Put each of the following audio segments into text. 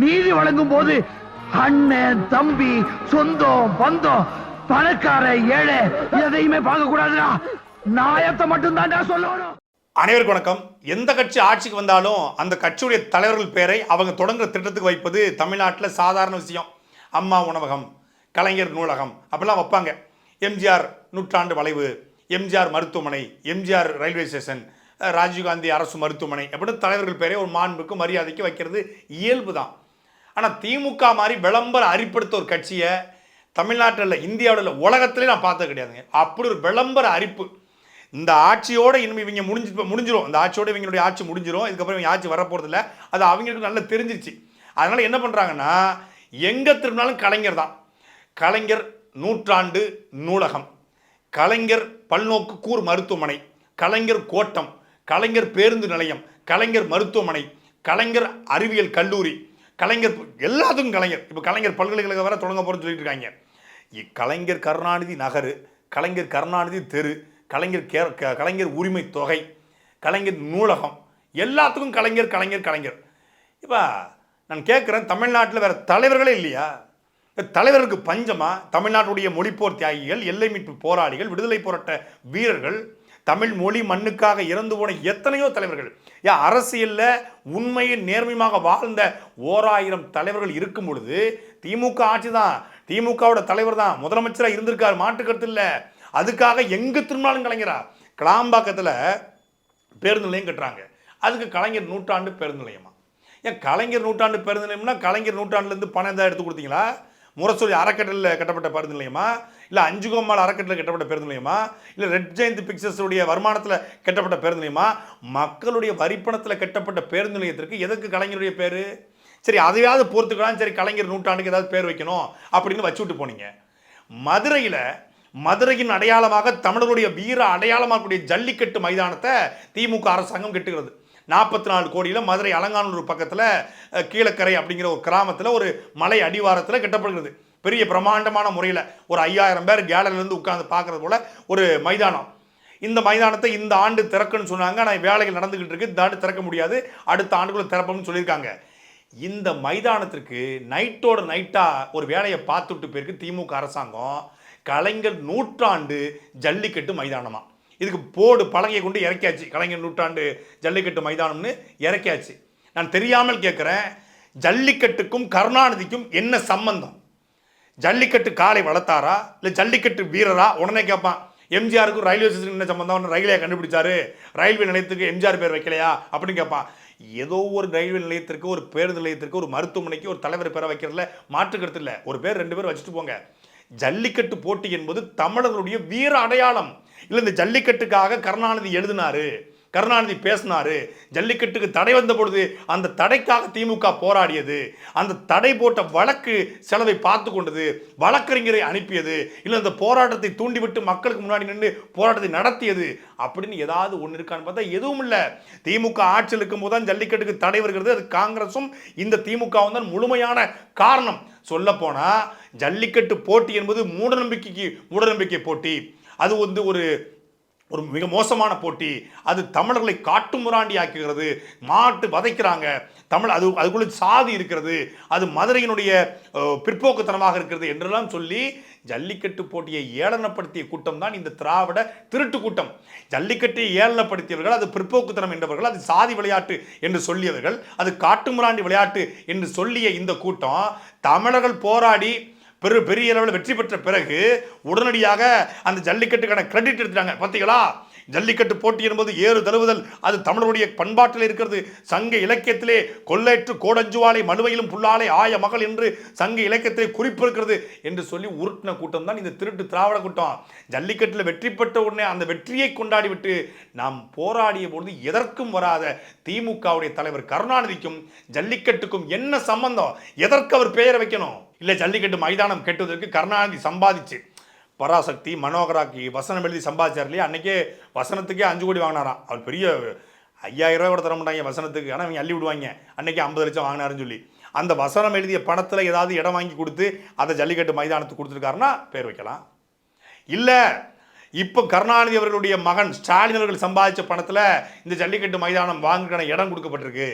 நீதி வழங்கும் போது அண்ணன் தம்பி சொந்தம் பந்தம் பணக்கார ஏழை எதையுமே பார்க்க கூடாதுடா நாயத்தை மட்டும் சொல்லணும். அனைவருக்கும் வணக்கம். எந்த கட்சி ஆட்சிக்கு வந்தாலும் அந்த கட்சியுடைய தலைவர்கள் பேரை அவங்க தொடங்குற திட்டத்துக்கு வைப்பது தமிழ்நாட்டில் சாதாரண விஷயம். அம்மா உணவகம் கலைஞர் நூலகம் அப்படிலாம் வைப்பாங்க. எம்ஜிஆர் நூற்றாண்டு வளைவு எம்ஜிஆர் மருத்துவமனை எம்ஜிஆர் ரயில்வே ஸ்டேஷன் ராஜீவ்காந்தி அரசு மருத்துவமனை அப்படின்னு தலைவர்கள் பேரே ஒரு மாண்புக்கு மரியாதைக்கு வைக்கிறது இயல்பு தான் ஆனால் திமுக மாதிரி விளம்பர அரிப்படுத்த ஒரு கட்சியை தமிழ்நாட்டில் இந்தியாவில் உலகத்திலே நான் பார்த்தது கிடையாதுங்க. அப்படி ஒரு விளம்பர அரிப்பு. இந்த ஆட்சியோட இனிமே இவங்க முடிஞ்சு முடிஞ்சிடும் இந்த ஆட்சியோட இவங்களுடைய ஆட்சி முடிஞ்சிடும் இதுக்கப்புறம் இவங்க ஆட்சி வரப்போறது இல்லை அது அவங்களுக்கு நல்லா தெரிஞ்சிருச்சு. அதனால் என்ன பண்ணுறாங்கன்னா எங்கே திரும்பினாலும் கலைஞர் தான். கலைஞர் நூற்றாண்டு நூலகம். கலைஞர் பல்நோக்கு கூர் மருத்துவமனை. கலைஞர் கோட்டம். கலைஞர் பேருந்து நிலையம். கலைஞர் மருத்துவமனை. கலைஞர் அறிவியல் கல்லூரி. கலைஞர் எல்லாத்துக்கும் கலைஞர். இப்போ கலைஞர் பல்கலைக்கழகம் வேற தொடங்க போகிறேன்னு சொல்லிட்டு இருக்காங்க கலைஞர் கருணாநிதி நகர் கலைஞர் கருணாநிதி தெரு கலைஞர் கே கலைஞர் உரிமை தொகை கலைஞர் நூலகம் எல்லாத்துக்கும் கலைஞர் கலைஞர் கலைஞர். இப்போ நான் கேட்குறேன் தமிழ்நாட்டில் வேறு தலைவர்களே இல்லையா? இப்ப தலைவருக்கு பஞ்சமாக தமிழ்நாட்டுடைய மொழிப்போர் தியாகிகள் எல்லை மீட்பு போராளிகள் விடுதலை போராட்ட வீரர்கள் தமிழ் மொழி மண்ணுக்காக இறந்து போன எத்தனையோ தலைவர்கள். ஏன் அரசியலில் உண்மையின் நேர்மையாக வாழ்ந்த ஓராயிரம் தலைவர்கள் இருக்கும் பொழுது திமுக ஆட்சி தான் திமுகவோட தலைவர் தான் முதலமைச்சராக இருந்திருக்காரு. மாற்று இல்லை. அதுக்காக எங்கு திரும்பினாலும் கலைஞரா? கிளாம்பாக்கத்தில் பேருந்து நிலையம் கட்டுறாங்க. அதுக்கு கலைஞர் நூற்றாண்டு பேருந்து நிலையமா? ஏன் கலைஞர் நூற்றாண்டு பேருந்து நிலையம்னா கலைஞர் நூற்றாண்டுலேருந்து பணம் எதாவது எடுத்து கொடுத்தீங்களா? முரசொலி அறக்கட்டளையில் கட்டப்பட்ட பேருந்து நிலையமா இல்லை அஞ்சு கோமால் அறக்கட்டளையில் கட்டப்பட்ட பேருந்து நிலையமா இல்லை ரெட் ஜெயந்த் பிக்சர்ஸுடைய வருமானத்தில் கட்டப்பட்ட பேருந்து நிலையமா மக்களுடைய வரிப்பணத்தில் கட்டப்பட்ட பேருந்து நிலையத்திற்கு எதற்கு கலைஞருடைய பேர்? சரி அதையாவது பொறுத்துக்கலாம் சரி கலைஞர் நூற்றாண்டுக்கு ஏதாவது பேர் வைக்கணும் அப்படின்னு வச்சு விட்டு போனீங்க. மதுரையில் மதுரையின் அடையாளமாக தமிழருடைய வீர அடையாளமாகக்கூடிய ஜல்லிக்கட்டு மைதானத்தை திமுக அரசாங்கம் கெட்டுகிறது நாற்பத்தி நாலு கோடியில் மதுரை அலங்காநல்லூர் பக்கத்தில் கீழக்கரை அப்படிங்கிற ஒரு கிராமத்தில் ஒரு மலை அடிவாரத்தில் கட்டப்படுகிறது. பெரிய பிரம்மாண்டமான முறையில் ஒரு ஐயாயிரம் பேர் கேலரிலேருந்து உட்காந்து பார்க்குறது போல ஒரு மைதானம். இந்த மைதானத்தை இந்த ஆண்டு திறக்குன்னு சொன்னாங்க. ஆனால் வேலைகள் நடந்துக்கிட்டு இருக்கு. இந்த ஆண்டு திறக்க முடியாது. அடுத்த ஆண்டுக்குள்ள திறப்போம்னு சொல்லியிருக்காங்க. இந்த மைதானத்திற்கு நைட்டோட நைட்டாக ஒரு வேலையை பார்த்துட்டு போயிருக்கு திமுக அரசாங்கம். கலைஞர் நூற்றாண்டு ஜல்லிக்கட்டு மைதானமாக இதுக்கு போர்டு பலகையை கொண்டு இறக்கியாச்சு. கலைஞர் நூற்றாண்டு ஜல்லிக்கட்டு மைதானம்னு இறக்கியாச்சு. நான் தெரியாமல் கேட்குறேன் ஜல்லிக்கட்டுக்கும் கருணாநிதிக்கும் என்ன சம்பந்தம்? ஜல்லிக்கட்டு காலை வளர்த்தாரா? இல்லை ஜல்லிக்கட்டு வீரரா? உடனே கேட்பான் எம்ஜிஆருக்கும் ரயில்வே ஸ்டேஷன் என்ன சம்பந்தம்? ரயிலே கண்டுபிடிச்சாரு. ரயில்வே நிலையத்துக்கு எம்ஜிஆர் பேர் வைக்கலையா? அப்படின்னு கேட்பான். ஏதோ ஒரு ரயில்வே நிலையத்திற்கு ஒரு பேருந்து நிலையத்திற்கு ஒரு மருத்துவமனைக்கு ஒரு தலைவர் பேரை வைக்கிறதுல மாற்று இல்லை. ஒரு பேர் ரெண்டு பேர் வச்சுட்டு போங்க. ஜல்லிக்கட்டு போட்டி என்பது தமிழர்களுடைய வீர அடையாளம். இல்லை இந்த ஜல்லிக்கட்டுக்காக கருணாநிதி எழுதினாரு கருணாநிதி பேசினாரு. ஜல்லிக்கட்டுக்கு தடை வந்த பொழுது அந்த தடைக்காக திமுக போராடியது. அந்த தடை போட்ட வழக்கு செலவை பார்த்து கொண்டது வழக்கறிஞரை அனுப்பியது. இல்லை அந்த போராட்டத்தை தூண்டிவிட்டு மக்களுக்கு முன்னாடி நின்று போராட்டத்தை நடத்தியது. அப்படின்னு ஏதாவது ஒன்று இருக்கான்னு பார்த்தா எதுவும் இல்லை. திமுக ஆட்சியில் இருக்கும்போது தான் ஜல்லிக்கட்டுக்கு தடை வருகிறது. அது காங்கிரஸும் இந்த திமுகவும் தான் முழுமையான காரணம். சொல்லப்போனால் ஜல்லிக்கட்டு போட்டி என்பது மூடநம்பிக்கைக்கு மூடநம்பிக்கை போட்டி. அது வந்து ஒரு ஒரு மிக மோசமான போட்டி. அது தமிழர்களை காட்டுமுராண்டி ஆக்குகிறது மாட்டு வதைக்கிறாங்க. தமிழ் அது அதுக்குள்ள சாதி இருக்கிறது. அது மதுரையினுடைய பிற்போக்குத்தனமாக இருக்கிறது என்றெல்லாம் சொல்லி ஜல்லிக்கட்டு போட்டியை ஏளனப்படுத்திய கூட்டம் தான் இந்த திராவிட திருட்டு கூட்டம். ஜல்லிக்கட்டை ஏளனப்படுத்தியவர்கள் அது பிற்போக்குத்தனம் என்றவர்கள் அது சாதி விளையாட்டு என்று சொல்லியவர்கள் அது காட்டுமுராண்டி விளையாட்டு என்று சொல்லிய இந்த கூட்டம் தமிழர்கள் போராடி பெரு பெரிய அளவில் வெற்றி பெற்ற பிறகு உடனடியாக அந்த ஜல்லிக்கட்டுக்கான கிரெடிட் எடுத்துட்டாங்க. பார்த்தீங்களா ஜல்லிக்கட்டு போட்டி என்பது ஏறு தழுவுதல் அது தமிழருடைய பண்பாட்டில் இருக்கிறது. சங்க இலக்கியத்திலே கொள்ளேற்று கோடஞ்சுவாலை மனுவையிலும் புல்லாலை ஆய மகள் என்று சங்க இலக்கியத்திலே குறிப்பு இருக்கிறது என்று சொல்லி உருட்டின கூட்டம் தான் இந்த திருட்டு திராவிட கூட்டம். ஜல்லிக்கட்டில் வெற்றி பெற்ற உடனே அந்த வெற்றியை கொண்டாடிவிட்டு நாம் போராடிய பொழுது எதற்கும் வராத திமுகவுடைய தலைவர் கருணாநிதிக்கும் ஜல்லிக்கட்டுக்கும் என்ன சம்பந்தம்? எதற்கு அவர் பெயரை வைக்கணும்? இல்லை ஜல்லிக்கட்டு மைதானம் கெட்டுவதற்கு கருணாநிதி சம்பாதிச்சு. பராசக்தி மனோகராக்கி வசனம் எழுதி சம்பாதிச்சார் இல்லையா? அன்றைக்கே வசனத்துக்கே அஞ்சு கோடி வாங்கினாராம். அவர் பெரிய ஐயாயிரம் ரூபா கூட தர மாட்டாங்க வசனத்துக்கு. ஆனால் அவங்க அள்ளி விடுவாங்க. அன்னைக்கு ஐம்பது லட்சம் வாங்கினாருன்னு சொல்லி. அந்த வசனம் எழுதிய பணத்தில் ஏதாவது இடம் வாங்கி கொடுத்து அதை ஜல்லிக்கட்டு மைதானத்துக்கு கொடுத்துருக்காருன்னா பேர் வைக்கலாம். இல்லை இப்போ கருணாநிதி அவர்களுடைய மகன் ஸ்டாலின் அவர்கள் சம்பாதிச்ச பணத்தில் இந்த ஜல்லிக்கட்டு மைதானம் வாங்குறதுக்கான இடம் கொடுக்கப்பட்டிருக்கு.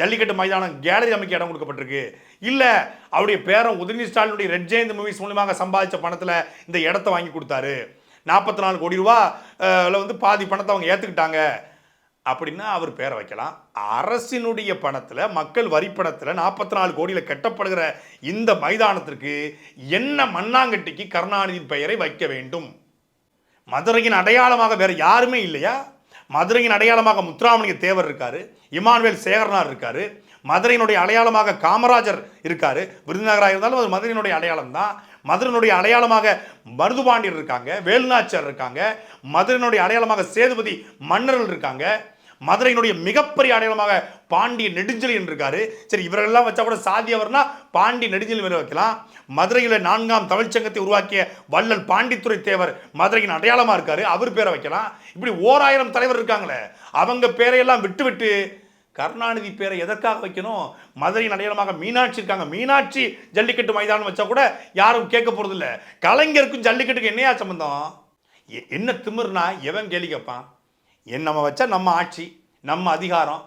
ஜல்லிக்கட்டு மைதானம் கேலரி அமைக்க இடம் கொடுக்கப்பட்டிருக்கு. இல்லை அவருடைய பேரன் உதயநிதி ஸ்டாலினுடைய ரெட் ஜெயந்த் மூவிஸ் மூலமாக சம்பாதிச்ச பணத்தில் இந்த இடத்த வாங்கி கொடுத்தாரு. நாற்பத்தி நாலு கோடி ரூபா வந்து பாதி பணத்தை அவங்க ஏற்றுக்கிட்டாங்க அப்படின்னா அவர் பேரை வைக்கலாம். அரசினுடைய பணத்தில் மக்கள் வரி பணத்தில் நாற்பத்தி நாலு கோடியில் கட்டப்படுகிற இந்த மைதானத்திற்கு என்ன மண்ணாங்கட்டிக்கு கருணாநிதியின் பெயரை வைக்க வேண்டும்? மதுரையின் அடையாளமாக வேறு யாருமே இல்லையா? மதுரையின் அடையாளமாக முத்துராமலிங்க தேவர் இருக்காரு இமானுவேல் சேகரனார் இருக்காரு மதுரையினுடைய அடையாளமாக காமராஜர் இருக்காரு. விருதுநகராக இருந்தாலும் அது மதுரையினுடைய அடையாளம் தான் மதுரையினுடைய அடையாளமாக மருதுபாண்டியர் இருக்காங்க வேலுநாச்சியார் இருக்காங்க மதுரையினுடைய அடையாளமாக சேதுபதி மன்னர்கள் இருக்காங்க. மதுரையினுடைய மிகப்பெரிய அடையாளமாக பாண்டிய நெடுஞ்செழியன் இருக்காரு சரி இவரெல்லாம் வச்சா கூட சாதியவர்னா பாண்டி நெடுஞ்செழியன் வேற வைக்கலாம். மதுரையில் நான்காம் தமிழ்ச்சங்கத்தை உருவாக்கிய வள்ளல் பாண்டித்துறை தேவர் மதுரையின் அடையாளமாக இருக்காரு. அவர் பேரை வைக்கலாம். இப்படி ஓராயிரம் தலைவர் இருக்காங்களே அவங்க பேரையெல்லாம் விட்டு விட்டு கருணாநிதி பேரை எதற்காக வைக்கணும்? மதுரையின் அடையாளமாக மீனாட்சி இருக்காங்க. மீனாட்சி ஜல்லிக்கட்டு மைதானம் வச்சா கூட யாரும் கேட்க போகிறதில்ல கலைஞருக்கும் ஜல்லிக்கட்டுக்கு என்னையா சம்பந்தம்? எ- என்ன திமிர்னா எவன் கேள்வி கேட்பான்? என் நம்ம வச்சா நம்ம ஆட்சி நம்ம அதிகாரம்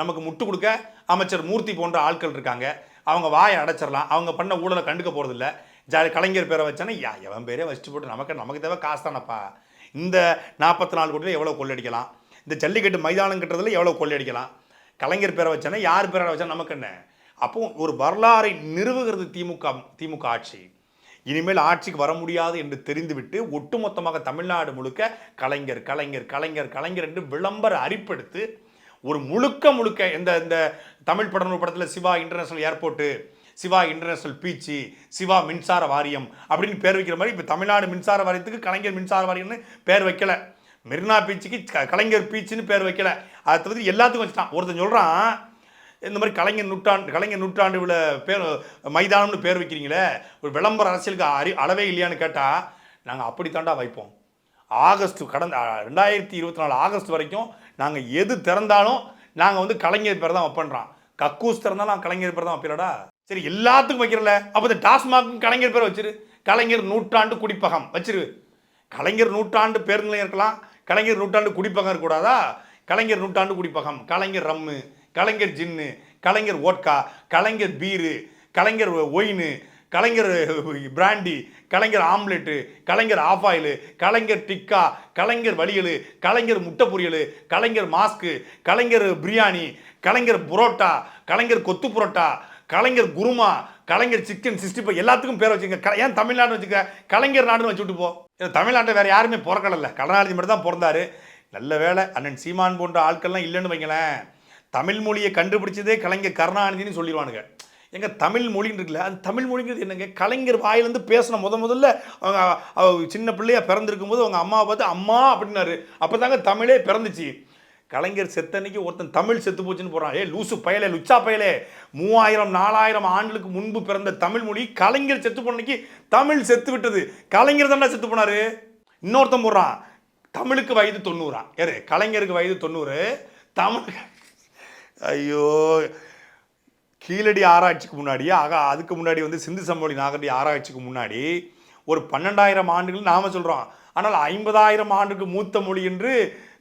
நமக்கு முட்டு கொடுக்க அமைச்சர் மூர்த்தி போன்ற ஆட்கள் இருக்காங்க. அவங்க வாயை அடைச்சிடலாம் அவங்க பண்ண ஊழலை கண்டுக்க போகிறதில்ல ஜா கலைஞர் பேரை வச்சானே யா எவன் பேரே வச்சுட்டு போட்டு நமக்கு நமக்கு தேவை காசு தானப்பா. இந்த நாற்பத்தி நாலு கோடியில் எவ்வளோ கொள்ளடிக்கலாம் இந்த ஜல்லிக்கட்டு மைதானம் கட்டுறதுல எவ்வளோ கொள்ளடிக்கலாம் கலைஞர் பேரை வச்சானே யார் பேரை வச்சா நமக்கு என்ன? அப்போ ஒரு வரலாறை நிறுவுகிறது திமுக திமுக ஆட்சி. இனிமேல் ஆட்சிக்கு வர முடியாது என்று தெரிந்துவிட்டு ஒட்டுமொத்தமாக தமிழ்நாடு முழுக்க கலைஞர் கலைஞர் கலைஞர் கலைஞர் என்று விளம்பர அரிப்படுத்து ஒரு முழுக்க முழுக்க இந்த இந்த தமிழ் படம் படத்தில் Shiva international airport Shiva international beach Shiva மின்சார வாரியம் அப்படின்னு பேர் வைக்கிற மாதிரி இப்போ தமிழ்நாடு மின்சார வாரியத்துக்கு கலைஞர் மின்சார வாரியம்னு பேர் வைக்கல. மெரினா பீச்சுக்கு கலைஞர் பீச்சுன்னு பேர் வைக்கல. அதை தவிர்த்து எல்லாத்துக்கும் வச்சுட்டான். ஒருத்தன் சொல்கிறான் இந்த மாதிரி கலைஞர் நூற்றாண்டு கலைஞர் நூற்றாண்டு விழா பேர் மைதானம்னு பேர் வைக்கிறீங்களே ஒரு விளம்பர அரசியலுக்கு அறி அளவே இல்லையான்னு கேட்டால் நாங்கள் அப்படித்தாண்டா வைப்போம். ஆகஸ்ட் கடந்த ரெண்டாயிரத்தி இருபத்தி நாலு ஆகஸ்ட் வரைக்கும் நாங்கள் எது திறந்தாலும் நாங்கள் வந்து கலைஞர் பேர் தான் வைப்போன்றான். கக்கூஸ் திறந்தாலும் நான் கலைஞர் பேர் தான் வைப்பிலடா சரி எல்லாத்துக்கும் வைக்கிறல அப்போ இந்த டாஸ்மாக்கும் கலைஞர் பேர் வச்சிரு. கலைஞர் நூற்றாண்டு குடிப்பகம் வச்சிரு. கலைஞர் நூற்றாண்டு பேர் இருக்கலாம். கலைஞர் நூற்றாண்டு குடிப்பகம் இருக்கக்கூடாதா? கலைஞர் நூற்றாண்டு குடிப்பகம். Kalaignar rum. Kalaignar gin Kalaignar vodka Kalaignar beer Kalaignar wine Kalaignar brandy Kalaignar omelette Kalaignar half boil Kalaignar tikka Kalaignar வலியல் Kalaignar முட்டை பொரியல் Kalaignar mask Kalaignar biryani Kalaignar parotta Kalaignar kothu parotta Kalaignar kurma Kalaignar chicken sixty five எல்லாத்துக்கும் பேர் வச்சுங்க. ஏன் தமிழ்நாடு வச்சுக்க? கலைஞர் நாடுன்னு வச்சுட்டு போ தமிழ்நாட்டை வேறு யாருமே பிறக்கல கருணாநிதி மட்டும் தான் பிறந்தாரு. நல்ல வேலை அண்ணன் சீமான் போன்ற ஆட்கள்லாம் இல்லைன்னு வைங்களேன். தமிழ் மொழியை கண்டுபிடிச்சதே கலைஞர் கருணாநிதினு சொல்லிடுவானுங்க. எங்க தமிழ் மொழின்னு இருக்குல்ல அது தமிழ் மொழிங்கிறது என்னங்க? கலைஞர் வாயிலேருந்து பேசின முத முதல்ல அவங்க அவ சின்ன பிள்ளையா பிறந்திருக்கும் போது அவங்க அம்மாவை பார்த்து அம்மா அப்படின்னாரு. அப்போ தாங்க தமிழே பிறந்துச்சு. கலைஞர் செத்தன்னைக்கு ஒருத்தன் தமிழ் செத்து போச்சுன்னு போகிறான் ஏ லூசு பயலே லுச்சா பயலே. மூவாயிரம் நாலாயிரம் ஆண்டுகளுக்கு முன்பு பிறந்த தமிழ் மொழி கலைஞர் செத்து போனக்கு தமிழ் செத்து விட்டது. கலைஞர் தானே செத்து போனாரு. இன்னொருத்தன் போடுறான். தமிழுக்கு வயது தொண்ணூறான் யாரு? கலைஞருக்கு வயது தொண்ணூறு. தமிழ் ஐயோ கீழடி ஆராய்ச்சிக்கு முன்னாடி ஆக அதுக்கு முன்னாடி வந்து சிந்து சமவெளி நாகரிக ஆராய்ச்சிக்கு முன்னாடி ஒரு பன்னெண்டாயிரம் ஆண்டுகள் நாம் சொல்கிறோம் ஆனால் ஐம்பதாயிரம் ஆண்டுக்கு மூத்த மொழி என்று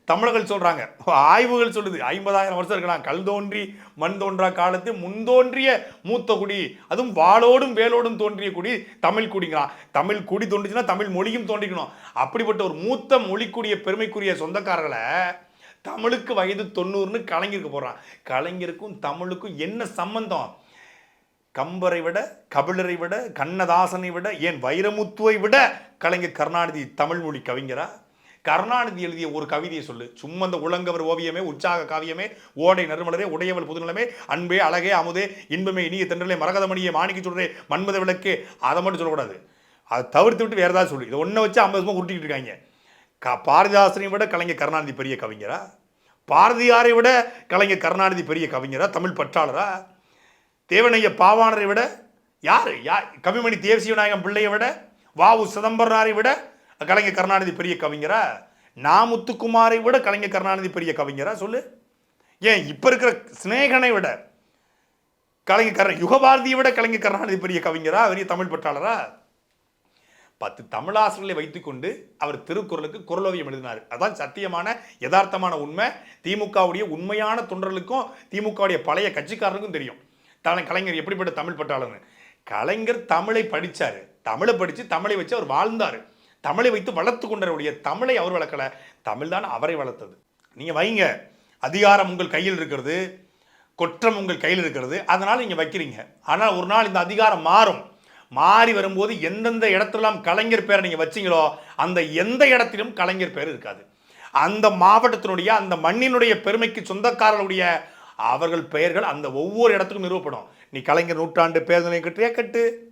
தமிழர்கள் சொல்கிறாங்க ஆய்வுகள் சொல்லுது. ஐம்பதாயிரம் வருஷம் இருக்கலாம் கல் தோன்றி மண் தோன்றா காலத்து முன்தோன்றிய மூத்த குடி அதுவும் வாளோடும் வேலோடும் தோன்றிய குடி தமிழ் குடிங்கிறான். தமிழ் குடி தோன்றுச்சுன்னா தமிழ் மொழியும் தோன்றிக்கணும். அப்படிப்பட்ட ஒரு மூத்த மொழிக்குரிய பெருமைக்குரிய சொந்தக்காரர்களை தமிழுக்கு வயது தொண்ணூறுன்னு கலைஞருக்கு போடுறான் கலைஞருக்கும் தமிழுக்கும் என்ன சம்பந்தம்? கம்பரை விட கபிலரை விட கண்ணதாசனை விட ஏன் வைரமுத்துவை விட கலைஞர் கருணாநிதி தமிழ்மொழி கவிஞரா? கருணாநிதி எழுதிய ஒரு கவிதையை சொல்லு. சும்மா அந்த உலங்கவர் ஓவியமே உற்சாக காவியமே ஓடை நறுமலரே உடையவள் புதுநிலமே அன்பே அழகே அமுதே இன்பமே இனிய தென்றலே மரகதமணியே மாணிக்க சொல்றே மன்மத விளக்கே அதை மட்டும் சொல்லக்கூடாது. அதை தவிர்த்து விட்டு வேறு ஏதாவது சொல்லு. இதை ஒன்றை வச்சு ஐம்பது வருஷமா உருட்டிக்கிட்டு இருக்காங்க. க பாரதிதாசனை விட கலைஞர் கருணாநிதி பெரிய கவிஞரா? பாரதியாரை விட கலைஞர் கருணாநிதி பெரிய கவிஞரா? தமிழ் பற்றாளரா? தேவனைய பாவாணரை விட யார்? யார் கவிமணி தேவசிவநாயகம் பிள்ளையை விட வா உ சிதம்பரனாரை விட கலைஞர் கருணாநிதி பெரிய கவிஞரா? நாமுத்துக்குமாரை விட கலைஞர் கருணாநிதி பெரிய கவிஞரா? சொல்லு. ஏன் இப்போ இருக்கிற சிநேகனை விட கலைஞர் கர யுகபாரதியை விட கலைஞர் கருணாநிதி பெரிய கவிஞரா? பெரிய தமிழ் பற்றாளரா? பத்து தமிழாசிரியர்களை வைத்துக்கொண்டு அவர் திருக்குறளுக்கு குரலோவியம் எழுதினார். அதான் சத்தியமான யதார்த்தமான உண்மை. திமுகவுடைய உண்மையான தொண்டர்களுக்கும் திமுகவுடைய பழைய கட்சிக்காரனுக்கும் தெரியும். தலை கலைஞர் எப்படிப்பட்ட தமிழ் பட்டாளர்னு கலைஞர் தமிழை படித்தார் தமிழை படித்து தமிழை வச்சு அவர் வாழ்ந்தார். தமிழை வைத்து வளர்த்து கொண்டவருடைய தமிழை அவர் வளர்க்கல. தமிழ் தான் அவரை வளர்த்தது. நீங்கள் வைங்க. அதிகாரம் உங்கள் கையில் இருக்கிறது. கொற்றம் உங்கள் கையில் இருக்கிறது. அதனால் நீங்கள் வைக்கிறீங்க. ஆனால் ஒரு நாள் இந்த அதிகாரம் மாறும். மாறி வரும்போது எந்தெந்த இடத்துலலாம் கலைஞர் பேரை நீங்கள் வச்சீங்களோ அந்த எந்த இடத்திலும் கலைஞர் பேர் இருக்காது. அந்த மாவட்டத்தினுடைய அந்த மண்ணினுடைய பெருமைக்கு சொந்தக்காரர்களுடைய அவர்கள் பெயர்கள் அந்த ஒவ்வொரு இடத்துக்கும் நிறுவப்படும். நீ கலைஞர் நூற்றாண்டு பேருந்து கட்டுறியா கட்டு.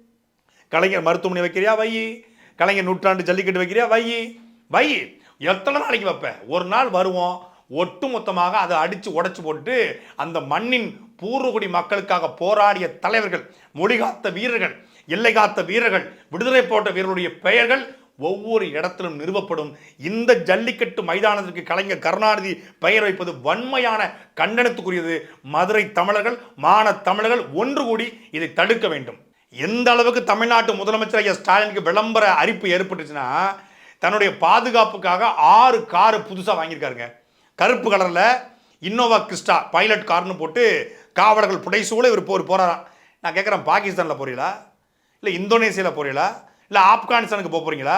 கலைஞர் மருத்துவமனை வைக்கிறியா வை. கலைஞர் நூற்றாண்டு ஜல்லிக்கட்டு வைக்கிறியா வை. வை. எத்தனை நாளைக்கு வைப்பேன் ஒரு நாள் வருவோம். ஒட்டு மொத்தமாக அதை அடித்து உடச்சி போட்டு அந்த மண்ணின் பூர்வகுடி மக்களுக்காக போராடிய தலைவர்கள் மொழிகாத்த வீரர்கள் எல்லை காத்த வீரர்கள் விடுதலை போட்ட வீரர்களுடைய பெயர்கள் ஒவ்வொரு இடத்திலும் நிறுவப்படும். இந்த ஜல்லிக்கட்டு மைதானத்திற்கு கலைஞர் கருணாநிதி பெயர் வைப்பது வன்மையான கண்டனத்துக்குரியது. மதுரை தமிழர்கள் மான தமிழர்கள் ஒன்று கூடி இதை தடுக்க வேண்டும். எந்த அளவுக்கு தமிழ்நாட்டு முதலமைச்சர் ஐயா ஸ்டாலினுக்கு விளம்பர அரிப்பு ஏற்பட்டுச்சுன்னா தன்னுடைய பாதுகாப்புக்காக ஆறு காரு புதுசாக வாங்கியிருக்காருங்க. கருப்பு கலரில் இன்னோவா கிறிஸ்டா பைலட் கார்னு போட்டு காவலர்கள் புடைசூழ இவர் போர் போகிறாராம் நான் கேட்குறேன் பாகிஸ்தானில் போகிறீங்களா இல்லை இந்தோனேசியாவில் போகிறீங்களா இல்லை ஆப்கானிஸ்தானுக்கு போக போகிறீங்களா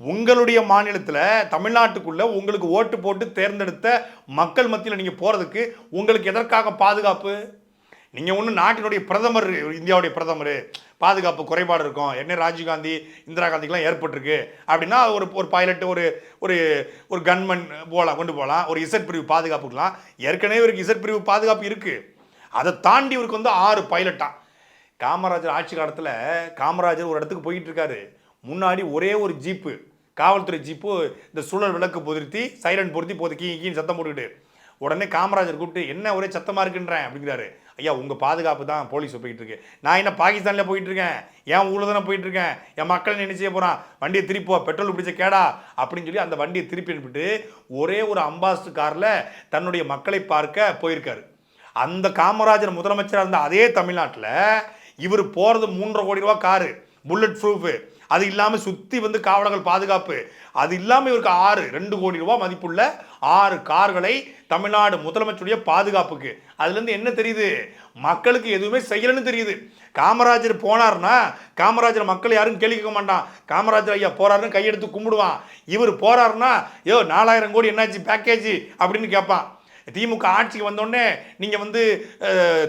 உங்களுடைய மாநிலத்தில் தமிழ்நாட்டுக்குள்ளே உங்களுக்கு ஓட்டு போட்டு தேர்ந்தெடுத்த மக்கள் மத்தியில் நீங்கள் போகிறதுக்கு உங்களுக்கு எதற்காக பாதுகாப்பு? நீங்கள் ஒன்றும் நாட்டினுடைய பிரதமர் இந்தியாவுடைய பிரதமர் பாதுகாப்பு குறைபாடு இருக்கும். என்ன ராஜீவ்காந்தி இந்திரா காந்திக்கெலாம் ஏற்பட்டிருக்கு அப்படின்னா ஒரு ஒரு பைலட் ஒரு ஒரு ஒரு கன்மன் போகலாம் கொண்டு போகலாம் ஒரு இசட் பிரிவு பாதுகாப்புக்கலாம் ஏற்கனவே இவருக்கு இசட் பிரிவு பாதுகாப்பு இருக்குது அதை தாண்டி இவருக்கு வந்து ஆறு பைலட்டாக காமராஜர் ஆட்சி காலத்தில் காமராஜர் ஒரு இடத்துக்கு போயிட்டு இருக்காரு. முன்னாடி ஒரே ஒரு ஜீப்பு காவல்துறை ஜீப்பு இந்த சுழல் விளக்கு பொதிர்த்தி சைலண்ட் பொருத்தி போது கீ கீன்னு சத்தம் போட்டுக்கிட்டு. உடனே காமராஜர் கூப்பிட்டு என்ன ஒரே சத்தமாக இருக்குன்றேன் அப்படிங்கிறாரு. ஐயா உங்கள் பாதுகாப்பு தான் போலீஸ் போயிட்டு இருக்கு. நான் என்ன பாகிஸ்தானில் போயிட்டு இருக்கேன் என் ஊரில் தானே போயிட்டு இருக்கேன் என் மக்கள் நினைச்சே போகிறான் வண்டியை திருப்பி போ பெட்ரோல் பிடிச்ச கேடா அப்படின்னு சொல்லி அந்த வண்டியை திருப்பி அனுப்பிட்டு ஒரே ஒரு அம்பாஸ்டர் காரில் தன்னுடைய மக்களை பார்க்க போயிருக்காரு. அந்த காமராஜர் முதலமைச்சராக இருந்த அதே தமிழ்நாட்டில் இவர் போகிறது மூன்றரை கோடி ரூபா காரு புல்லட் ப்ரூஃபு அது இல்லாமல் சுற்றி வந்து காவலர்கள் பாதுகாப்பு. அது இல்லாமல் இவருக்கு ஆறு ரெண்டு கோடி ரூபா மதிப்புள்ள ஆறு கார்களை தமிழ்நாடு முதலமைச்சருடைய பாதுகாப்புக்கு. அதுலேருந்து என்ன தெரியுது? மக்களுக்கு எதுவுமே செய்யலன்னு தெரியுது. காமராஜர் போனார்னா காமராஜர் மக்கள் யாரும் கேள்வி கேட்க மாட்டான். காமராஜர் ஐயா போறாருன்னு கையெடுத்து கும்பிடுவான். இவர் போறாருன்னா ஏ நாலாயிரம் கோடி என்னாச்சு பேக்கேஜ் அப்படின்னு கேட்பான். திமுக ஆட்சிக்கு வந்தோடனே நீங்கள் வந்து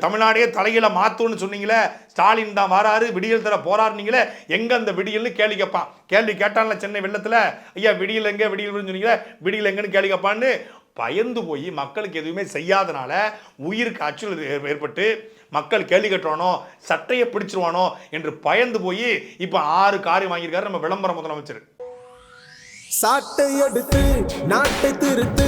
தமிழ்நாடே தலையில் மாற்றும்னு சொன்னீங்களே ஸ்டாலின் தான் வராரு விடியல் தர போறாருனீங்களே எங்கே அந்த விடியல்னு கேள்வி கேட்பான். கேள்வி கேட்டான்ல சென்னை வெள்ளத்தில் ஐயா விடியல் எங்கே விடியல் சொன்னீங்களே விடியல் எங்கன்னு கேள்வி கேட்பான்னு பயந்து போய் மக்களுக்கு எதுவுமே செய்யாதனால உயிருக்கு அச்சுறுத்தல் ஏற்பட்டு மக்கள் கேள்வி கட்டுவானோ சட்டையை பிடிச்சிருவானோ என்று பயந்து போய் இப்போ ஆறு காரியம் வாங்கியிருக்காரு நம்ம விளம்பரம் முதலமைச்சர். சாட்டை எடுத்து நாட்டை திருத்து.